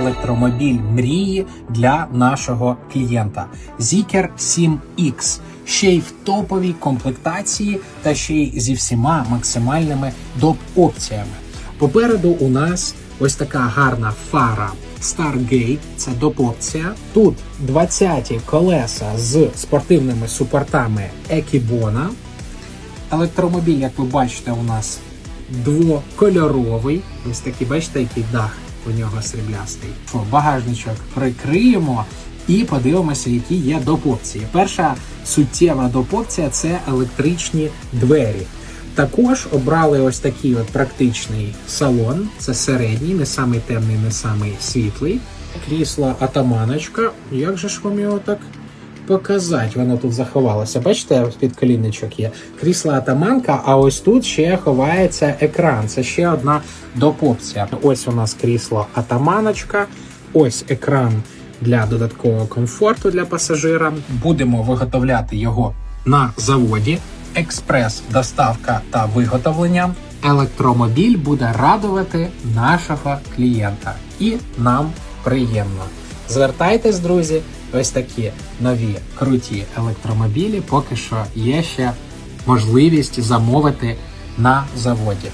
електромобіль мрії для нашого клієнта. Zikr 7X. Ще й в топовій комплектації та ще й зі всіма максимальними доп-опціями. Попереду у нас ось така гарна фара Stargate, це доп-опція. Тут 20-ті колеса з спортивними супортами Екібона. Електромобіль, як ви бачите, у нас двокольоровий. Ось такий, бачите, який дах у нього сріблястий. Багажничок прикриємо і подивимося, які є доп-опції. Перша суттєва доп-опція – це електричні двері. Також обрали ось такий от практичний салон. Це середній, не самий темний, не самий світлий. Крісло атаманочка. Як же ж вам його так показати? Воно тут заховалося. Бачите, під колінничок є. Крісло атаманка, а ось тут ще ховається екран. Це ще одна допопція. Ось у нас крісло атаманочка, ось екран для додаткового комфорту для пасажира. Будемо виготовляти його на заводі. Експрес, доставка та виготовлення. Електромобіль буде радувати нашого клієнта, і нам приємно. Звертайтесь, друзі, ось такі нові круті електромобілі. Поки що є ще можливість замовити на заводі.